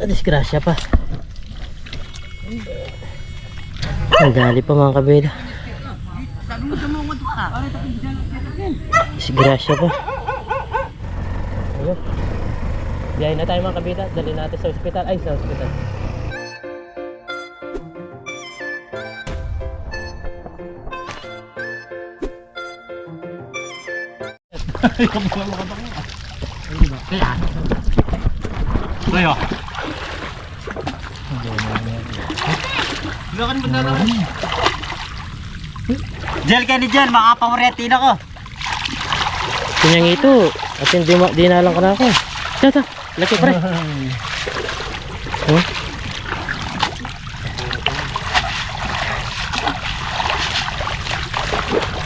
Disgrasya pa. Ang dali pa mga kabila. Disgrasya pa. Ayun. Na tayo mga kabila. Dali natin sa ospital. Ay, sa ospital. Tayo. Gel ka ni Gel, makapangretina ko. Kunyang ito. At hindi ma di na lang ka na ako. Tata, laki pre. Oh.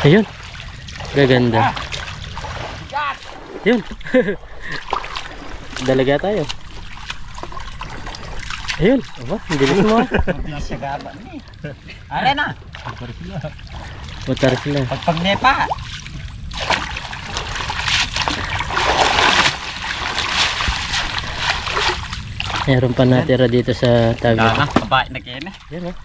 Ayun. Gaganda. Yun. Dalaga tayo. Ayun. Aba, ang bilis mo. Hindi siya gaba. Are na. Butar sila. Pagpag nepa. Meron pa natira dito sa Dana, tagat. kabae na kaya na. Yan oh.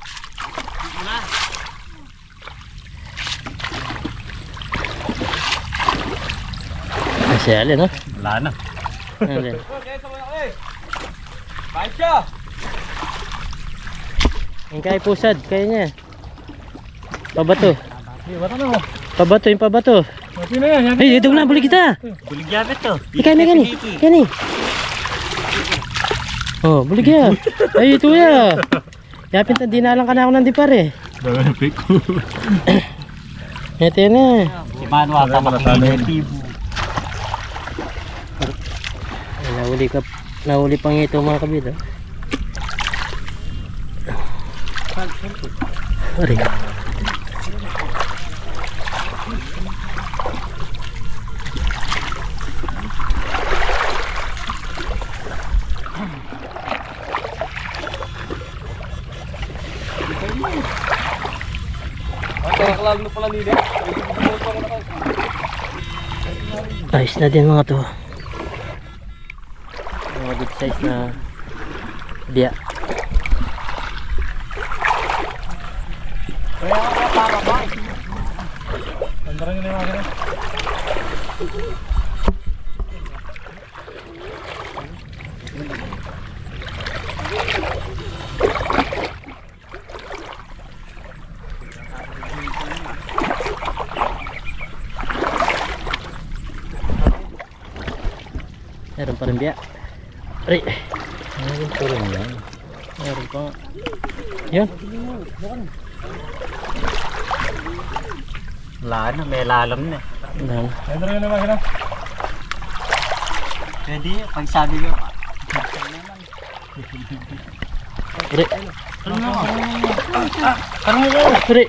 Kasi alin oh. Wala na. Alin. Bye siya. Yung kay pusad, kaya niya. Pabato. Na. Pabato, yung pabato. Na. Ay, ito na, buli kita. Buligyan ito. Ikaw na gani. Gani. Oh, buli ka. Ay, ito ya. Yapin na lang ka na ako nandi pare. Ito na. Si Manu ata makikitibo. Ay, nahuli ka, nahuli pang ito mga kabila. Pare. Ayos na din mga to. Mga good size na diya. Meron pa rin biya. Ay. Meron pa rin yan. Meron pa nga. Yun. Wala na, may lalam na. Ayan. Pwede, pag sabi ko, Pre. ano na ako? Pre.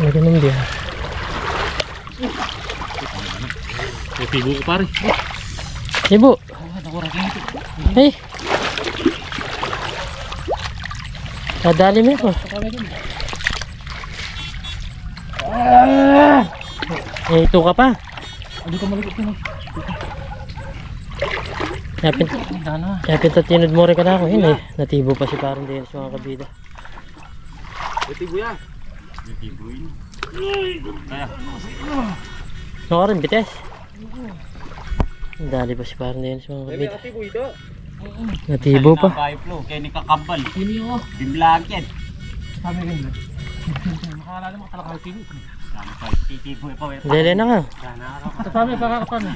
Meron ng biya. Tibo ko pare. Ibu. Hey. Nadali mo ako. Eh, ito ka pa. Hindi ko malikot yun. Yapin, Dana. yapin tatinod mo rin ka na ako. Yun eh. Natibo pa si parang Dennis mga kabida. Tibo yan. Tibo yun. Kaya. Ano ka rin, bites? Dali pa si parang Dennis mga kabida. Tibo ito. Natibo pa. Kaya flow, kaya ni kakambal. Hindi ko. Dimlagyan. Sabi rin ba? Makakala naman kalakal tibo. Sabi ko, titibo pa. Dali na nga. Sabi, kakakapano.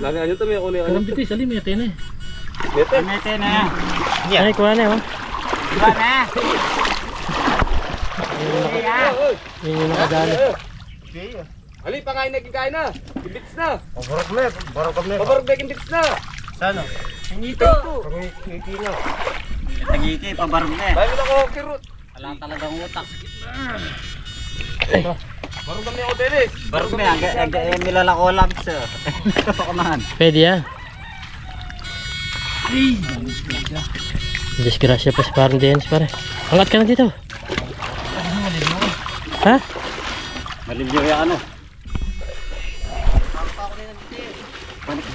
Lagi aja tuh may kunin Alam dito, salim yate na eh. Mete. Mete na yan. Ay, kuha na oh. Diba na? Yun yung nakadali. Ali pangain na kikain na. Ibits na. Barok na, barok kami. Babarog na ibits na. Saan? Hingito. Pangiki na. Tagiki, pabarog na eh. Bayo na ko kirot. Wala talagang utak. Barog kami ako eh. Barog na yan, ang ang nilalako lang sa. Ako naman. Pwede ah. Disgrasya pa si parang Dennis pare. Angat ka na dito. Ha? Malimyo yung ano.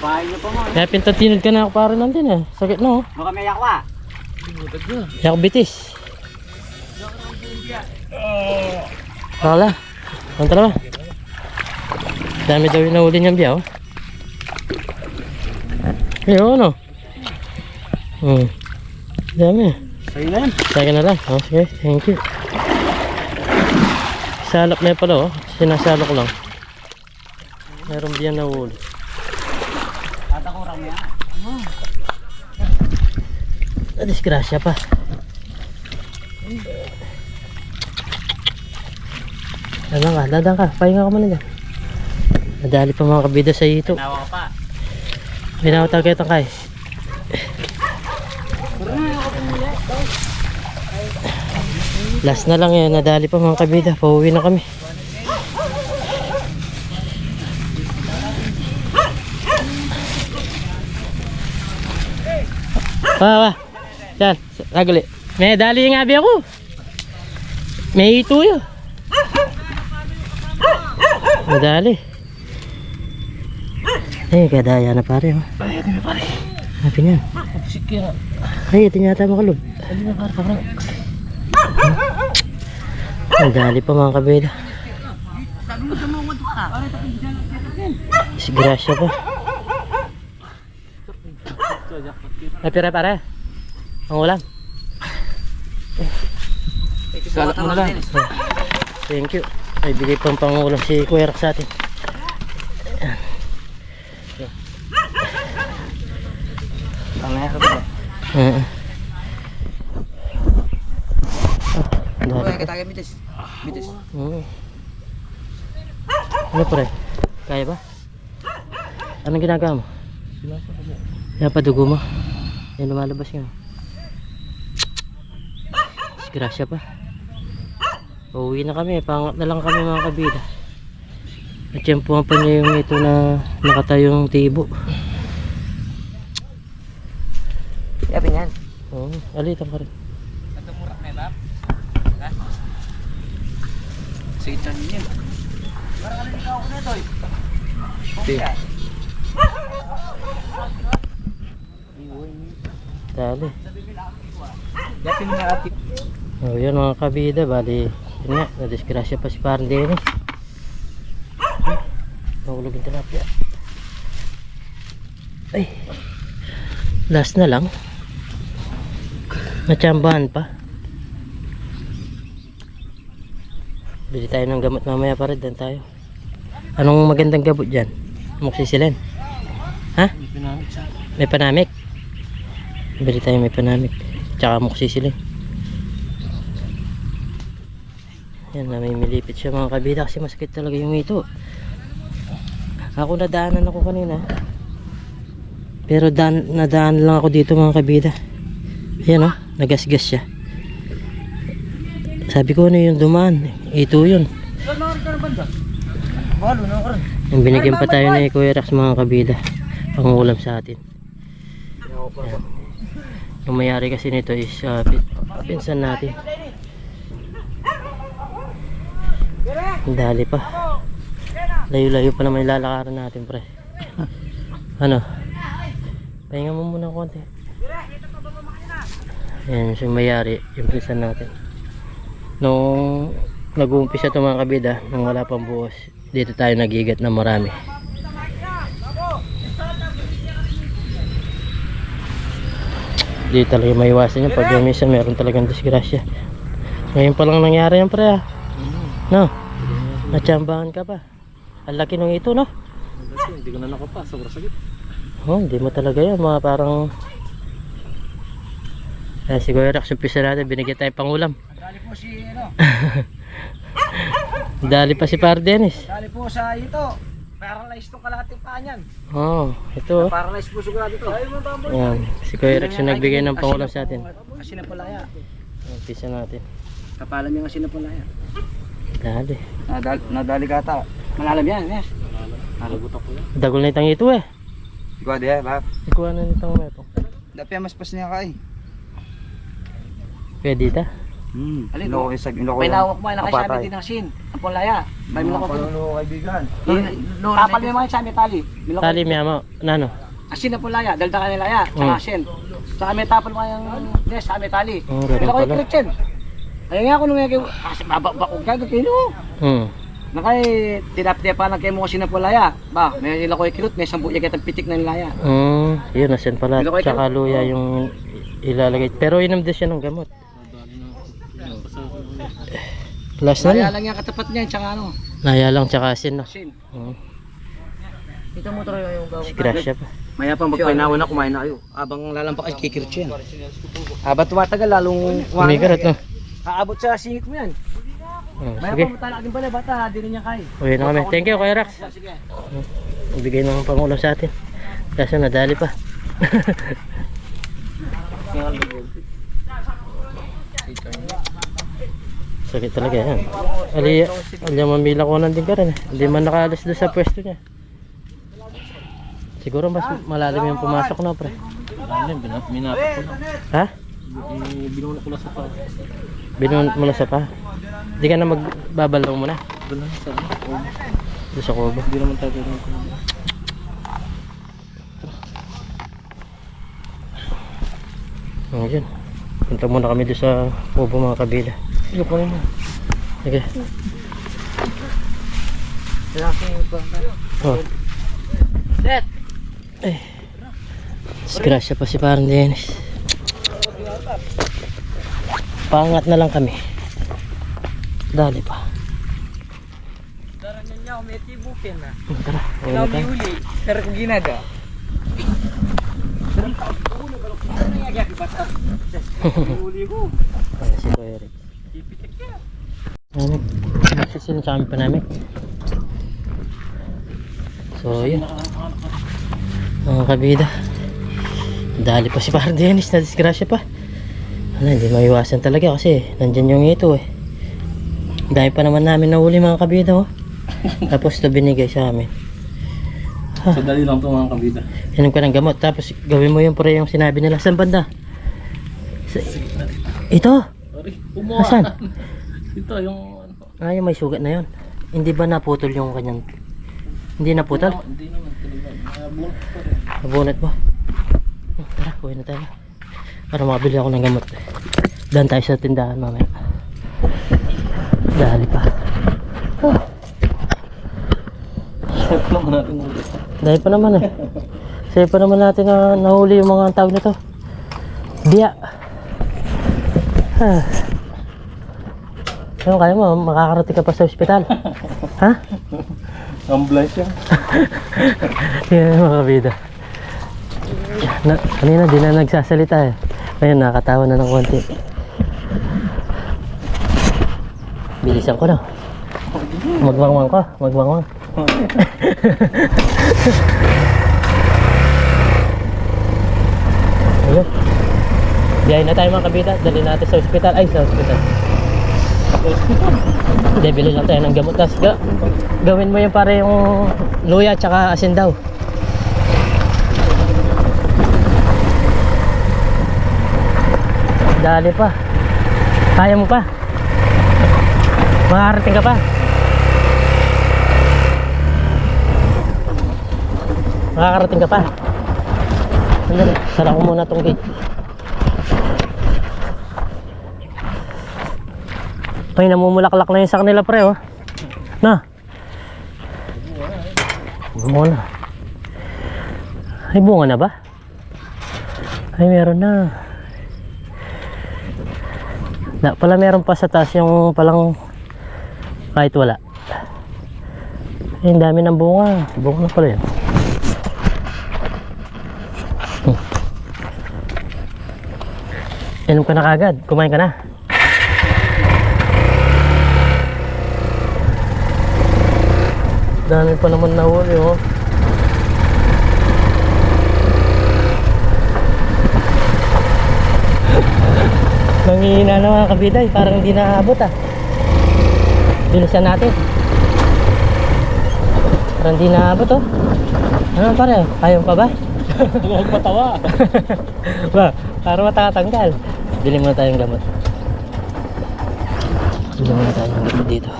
Bahay niyo pa mo. Kaya pintatinod ka na ako para nandun eh. Sakit no? Ano kami yakwa? Yak bitis. Wala. Ang tara ba? Dami daw yung nahuli niyang biyaw. Ayun ano? Hmm. Dami. Sa'yo na yan. Sa akin na lang. Oh, sige, thank you. Salak na pala oh. Sinasalok lang. Meron biyan na rami yan. Na-disgrasya pa. Dadang ka, dadang ka. Pahinga ka muna dyan. Nadali pa mga kabida sa ito. Nawa ka pa. Binawatag kayo tangkay. Last na lang yun. Nadali pa mga kabida. Pauwi na kami. Pa, pa. Yan. Sagli. May dali nga abi ako. May yun. Madali. Eh, kadaya na pare. Oh. Bayad na pare. Sabi niyan. Sige na. Ay, ito yata makalob. Ano na pare kabrang? Ang dali pa mga kabila. Disgrasya pa. Ay, pira pare. Ang ulam. Salak mo na lang. Thank you. Ay, bigay pang pangulam si Kuya sa atin. Ang ka ba? Dali. kita kayo bitis. Bitis. Mm. Ano pre? Kaya ba? Anong ginagawa mo? Pinapadugo mo? Yan lumalabas nga. Disgrasya pa. Uuwi na kami. Pangat na lang kami mga kabila. At yan po pa niya yung ito na nakatayong tibo. Yapin yan. Oo, alitan pa rin. Natumurak na ba? Ha? Sa itan niya. Parang ano ikaw ko na ito eh. Dali. Yapin na ati. Oh, yun mga kabida, bali, yun nga, nadisgrasya pa si Parang Dennis. Nahulog yung tilapia. Ay, last na lang. Natsambahan pa. Bili tayo ng gamot mamaya para dan tayo. Anong magandang gamot dyan? Moxicillin. Ha? May panamik. Bili tayo may panamik. Tsaka moxicillin. Yan, namimilipit siya mga kabida kasi masakit talaga yung ito. Ako nadaanan ako kanina. Pero daan, nadaan lang ako dito mga kabida. Yan oh, nagasgas siya. Sabi ko ano yung dumaan. Ito yun. Yung binigyan pa tayo ni Kuya Rax mga kabida. Pangulam sa atin. Yung mayari kasi nito is uh, pi- pinsan natin. Ang Dali pa. Layo-layo pa naman yung lalakaran natin pre. ano? Pahinga mo muna konti. Yan yung mayari, yung pinsan natin. Nung nag-uumpisa ito mga kabida, nung wala pang buhos, dito tayo nagigat na marami. Di talaga maiwasan yan pag minsan meron talagang disgrasya. Ngayon pa lang nangyari yan pre ah. No? Natsambahan ka pa. Ang laki nung ito no? Hindi ko na nakapa. Sobrang sakit. Oh, hindi mo talaga yan. Mga parang... Eh, siguro Rax, umpisa natin. Binigyan tayo pang ulam. Dali po si ano. Dali pa si Par Dennis. Dali po sa ito. Paralyzed tong kalahating paa niyan. Oh, ito. oh. Paralyzed po sigurado ito. Ay, mo tambo. Yan. Si Kuya Rex yung nagbigay ng pangulam sa atin. Kasi na pala ya. Umpisa natin. Kapalam yung kasi na pala ya. Dali. Nadali, nadali ka ata. Malalam yan, yes. Yan. Dagol na itang ito eh. Ikaw diya, bab. Ikuha na nitong metong. Dapat mas pas niya kay. Pwede ta. Hmm. Alin, Iloko yung sag, iloko May yung nawak mo, nakasyabi kapatay. din ng sin. Ang pulaya. May Mga panulo kaibigan. Kapal mo mga sabi tali. Tali miya mo. Nano? Asin na pulaya, dalda ka nila ya, tsaka Hmm. asin. Saka may tapal mo yung yes, sa may tali. Oh. Christian. Ayun nga ako nung yung kasi babakog ka kino. Hmm. Nakay tinaptiya pa lang kayo mo kasi na pulaya. Ba, may nila ko ikilot, may sambu yung pitik na nilaya. Hmm. Yun, asin pala. Tsaka luya yung ilalagay. Pero inom din siya ng gamot. Last na lang. lang yung katapat niya, tsaka ano, Naya lang tsaka asin no. asin. Hmm. Ito mo yung gawin. Si Gracia pa. Maya pa magpainawa na kumain na kayo. Abang lalampak ay kikircho yan. Habang tumatagal, lalong Umikarot no. Aabot sa singit mo yan. Hmm, Maya sige. din pala, bata, di rin niya kaya. Uwi na kami. Thank you, Kuya Rax. Sige. Ibigay ng pangulam sa atin. Kaso nadali pa. Sakit talaga yan. Ali, ali mamila ko din ka rin. eh. Hindi man nakaalis doon sa pwesto niya. Siguro mas malalim yung pumasok na pre. Ano, minapit ko na. Ha? Binulak ko na sa pa. Binunod mo na sa pa. Hindi ka na magbabalaw muna. Doon sa ano. Doon sa kubo. Hindi naman tayo. Oh, yun. Punta muna kami doon sa kubo mga kabila. Iyo pa rin mo. Sige. Lalaki pa. Oh. Set! Disgrasya pa si parang Dennis. Pangat na lang kami. Dali pa. Darang niya, may tibukin na. Tara, uwi na tayo. uli, pero kung ginaga. Ayan si Kuya Rick. Namin. Nagsisilin sa kami pa namin. So, yun. Mga kabida. Dali pa si parang Dennis na disgrasya pa. Ano, hindi maiwasan talaga kasi nandyan yung ito eh. Dahil pa naman namin nahuli mga kabida oh. Tapos ito binigay sa amin. So dali lang ito mga kabida. Inom ka ng gamot. Tapos gawin mo yung pre yung sinabi nila. Saan banda? Sa- ito! Ari, umuha. Asan? Ito yung ano. Ah, yung may sugat na yon. Hindi ba naputol yung kanyang... Hindi naputol? Hindi naman. Nabulak pa rin. Nabunot mo? Hmm, Tara, uwi na tayo. Para makabili ako ng gamot. Daan tayo sa tindahan mamaya. Dali pa. Oh, Check naman natin ulit. dahil pa naman eh. Sa'yo pa naman natin na nahuli yung mga tawag nito. Biya. Ah. Ano kaya mo? Makakarating ka pa sa ospital. ha? Blush yan. Tingnan mo mga kabida. Na, kanina di na nagsasalita eh. Ngayon nakakatawa na ng konti. Bilisan ko na. Magwangwang ko. Magwangwang. Ayun. Biyahin na tayo mga kabida. Dali natin sa ospital. Ay, sa ospital. Hindi, bili lang tayo ng gamot. Tapos ga, gawin mo yung para yung luya tsaka asin daw. Dali pa. Kaya mo pa. Makakarating ka pa. Makakarating ka pa. Sandali, sara muna tong gate. Ay, namumulaklak na yung sa kanila pre, oh. Na. Bunga na. Ay, bunga na ba? Ay, meron na. Na, pala meron pa sa taas yung palang kahit wala. Ay, dami ng bunga. Bunga na pala yun. Hmm. Inom ka na kagad. Kumain ka na. Dami pa naman nahuli oh. Nangihina na mga kabiday, parang hindi naabot ah. Bilisan natin. Parang hindi naabot oh. Ano pare, kaya mo pa ba? Huwag matawa. ba, para matatanggal. Bili muna tayong gamot. Bili muna tayo ng gamot dito.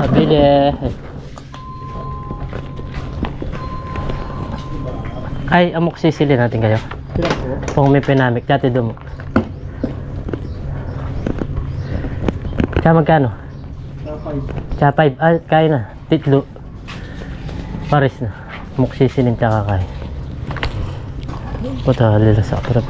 Pabili. Ay, amok sisili natin kayo. Kung may pinamik, dati dumok. Kaya magkano? Kaya 5. Ah, kaya na. Titlo. Pares na. Amok sisilin tsaka kaya. Puta, lila sa pero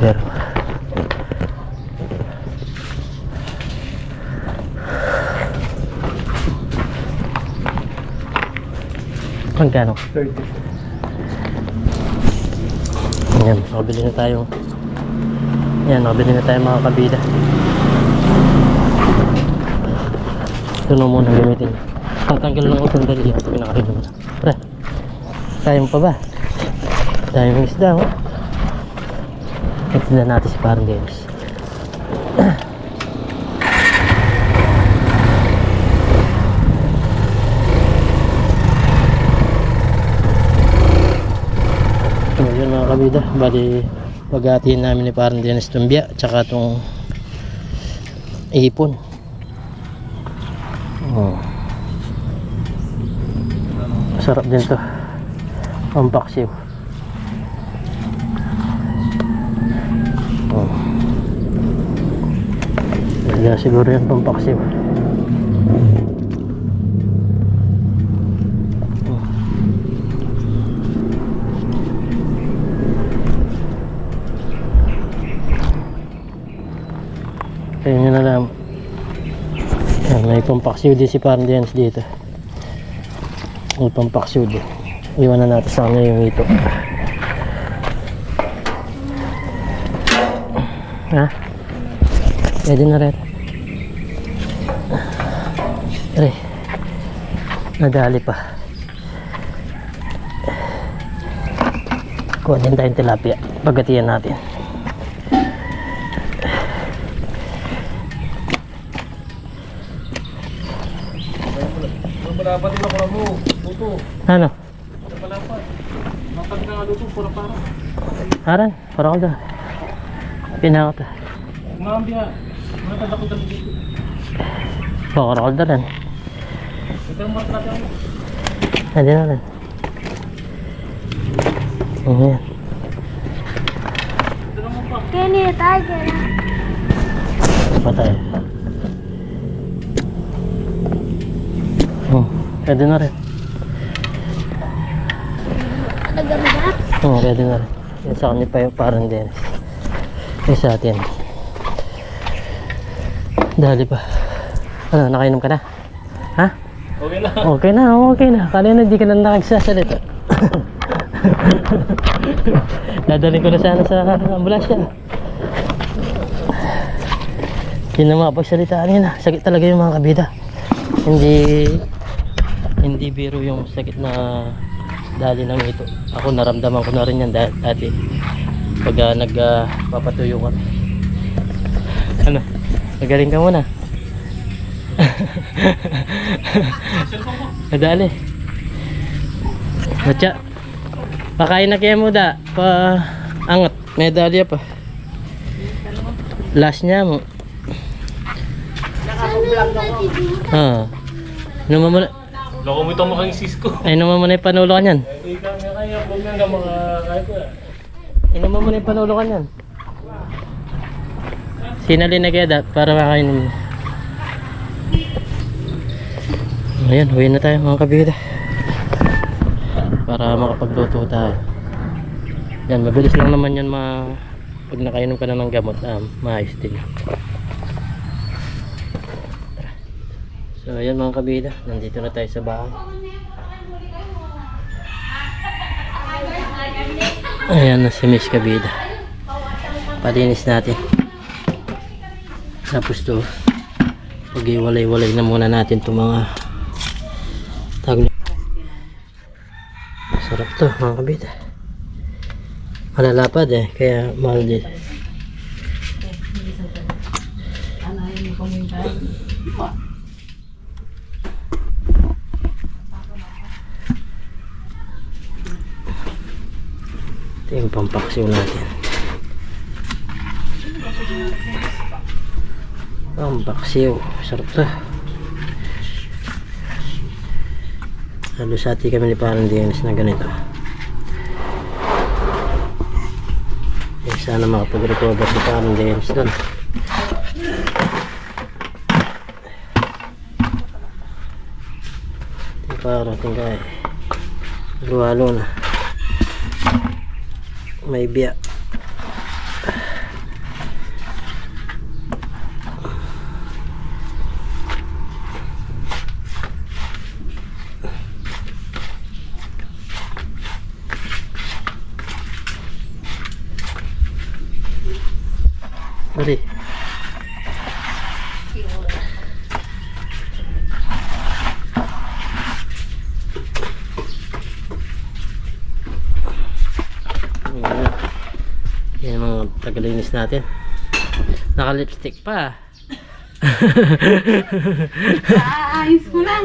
Magkano? 30. Ayan, makabili na tayo. Ayan, makabili na tayo mga kabida. Ito na muna gamitin. Tatanggal lang ako sandali at pinakain mo na. Pre, tayo pa ba? Tayo ng isda, oh. Isda natin si parang Dennis. So, kabida. Bali, paghatiin namin ni parang Dennis Tumbia, tsaka itong ipon. Oh. Sarap din to. Pampaksiw. Oh. Kaya siguro yan pampaksiw. Kaya nyo na lang. Ayan, may pampaksiw din si Pardians dito. May pampaksiw din. Iwan na natin sa kanya yung ito. Ha? Pwede na rin. Re. Nadali pa. Kuha din tayong tilapia. Pagkatiyan natin. Malapat din ako mo. Buto. Ano? Malapat. Matag na luto. Pura para. Aran, para ko doon. Pinakot. Umambi ha. Matag ako dito. Para ko doon. Ito ang matag ako. Nandiyan na rin. Ayan. Ito naman pa. Kenny, tiger. Patay. Oh, pwede na rin. Oo, oh, pwede na rin. Yan sa kanya pa yung parang Dennis. Yung sa atin. Dali pa. Ano, nakainom ka na? Ha? Okay na. Okay na, okay na. Kanina hindi ka na nakagsasalita. Dadalhin ko na sana sa ambulansya. Hindi na makapagsalita kanina. Sakit talaga yung mga kabida. Hindi hindi biro yung sakit na dali ng ito. Ako naramdaman ko na rin yan dati pag uh, nagpapatuyo kami. Ano? Magaling ka muna. Nadali. Matya. Pakain na kaya mo da. Pa angat. Medalya pa. Last niya mo. Ah. Ano mo muna? Loko mo itong mukhang Cisco. Ay, ano mo muna yung panulo ka niyan? Ikaw nga kaya. Huwag nga mga kahit ko. Inom mo muna yung panulo ka niyan. Sinali na kaya da para makain mo. Ayan, uwi na tayo mga kabida. Para makapagluto tayo. Yan, mabilis lang naman yan ma... Pag nakainom ka na ng gamot, um, maayos din. So, ayan mga kabida. Nandito na tayo sa bahay. Ayan na si Miss Kabida. Palinis natin. Tapos to, pag-iwalay-walay na muna natin itong mga tag Sarap to mga kabida. Malalapad eh, kaya mahal din. Ito yung pampaksiw natin. Pampaksiw. Sarap to. Halos hati kami ni parang Dennis na ganito. Eh, sana makapag-recover si parang Dennis doon. Parang tingkay. Luwalo na. May biya. Sorry. Ayan. Yan ang mga tagalinis natin. Naka-lipstick pa. Aayos ko lang.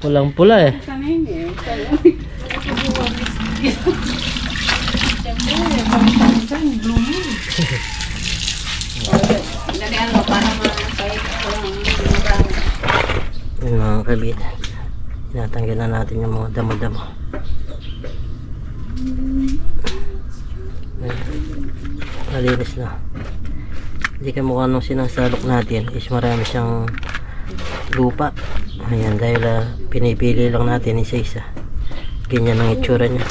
Pulang-pula eh. Yung mga kabitan. Tinatanggal na natin yung mga damo-damo. Malinis na. Hindi ka mukha nung sinasalok natin is marami siyang lupa. Ayan, dahil ah, pinipili lang natin isa-isa. Ganyan ang itsura niya.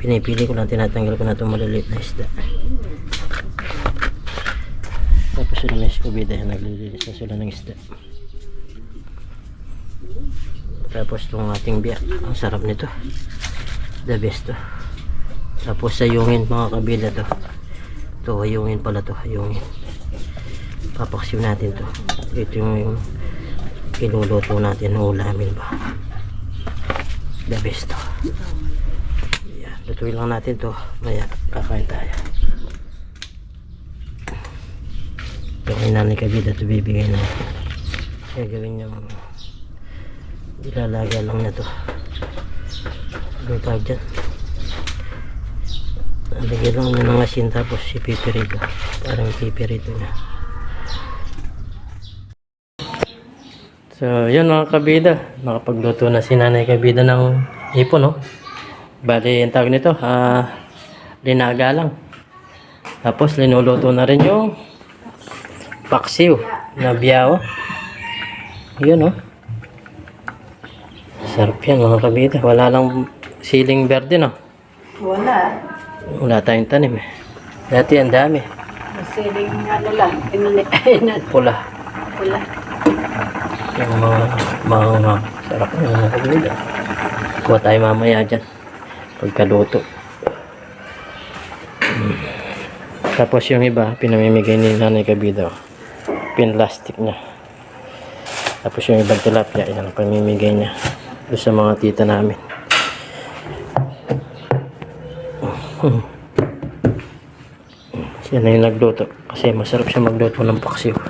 Pinipili ko lang, tinatanggal ko na itong maliliit na isda. Tapos yun na Scooby dahil naglilinis na sila ng isda. Tapos itong ating biyak. Ang sarap nito. The best to. Tapos sa yungin mga kabila to. Ito, hayungin pala to. Hayungin. Papaksiw natin to. Ito yung, yung iluluto natin. Ulamin ba. The best to. Yan. Lutuin lang natin to. Maya, kakain tayo. Kay nanay kabila to bibigay na. Gagawin niyang ilalagay lang na to. Yung tawag dyan? Lagyan lang ng asin tapos ipipirito. Parang ipipirito niya. So, yun mga kabida. Nakapagluto na si nanay kabida ng ipon, no? Bali, yung tawag nito, ah, linaga lang. Tapos, linuluto na rin yung paksiw na biyaw. Yun, no? Sarap yan mga kabida. Wala lang siling verde, no? Wala. Wala tayong tanim, eh. Dati ang dami. Siling ano lang, inuli, Pula. wala. Yung mga mga mga sarap yung mga kabida. Kuha tayo mamaya dyan. Pagkaluto. Mm. Tapos yung iba, pinamimigay ni Nanay Kabida. Pinlastic niya. Tapos yung ibang tilapia, yan ang pamimigay niya. Doon sa mga tita namin. Siya na yung nagluto. Kasi masarap siya magluto ng paksiw.